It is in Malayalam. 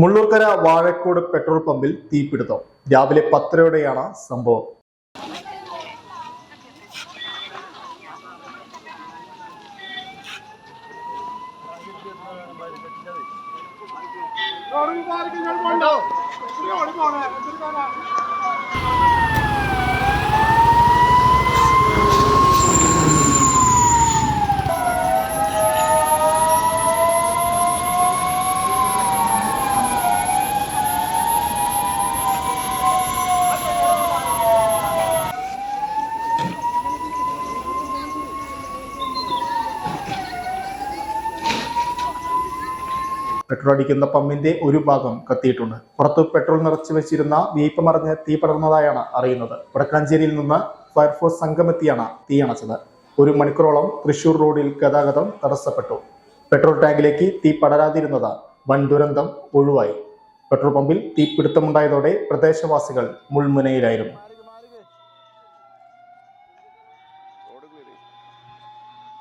മുള്ളൂർക്കര വാഴക്കോട് പെട്രോൾ പമ്പിൽ തീപിടുത്തം. രാവിലെ പത്തരയോടെയാണ് സംഭവം. പെട്രോൾ അടിക്കുന്ന പമ്പിന്റെ ഒരു ഭാഗം കത്തിയിട്ടുണ്ട്. പുറത്ത് പെട്രോൾ നിറച്ചു വെച്ചിരുന്ന വീപ്പ് മറിഞ്ഞ് തീ പടർന്നതായാണ് അറിയുന്നത്. വടക്കാഞ്ചേരിയിൽ നിന്ന് ഫയർഫോഴ്സ് സംഘമെത്തിയാണ് തീ അണച്ചത്. ഒരു മണിക്കൂറോളം തൃശൂർ റോഡിൽ ഗതാഗതം തടസ്സപ്പെട്ടു. പെട്രോൾ ടാങ്കിലേക്ക് തീ പടരാതിരുന്നത് വൻ ദുരന്തം ഒഴിവായി. പെട്രോൾ പമ്പിൽ തീപിടുത്തമുണ്ടായതോടെ പ്രദേശവാസികൾ മുൾമുനയിലായിരുന്നു.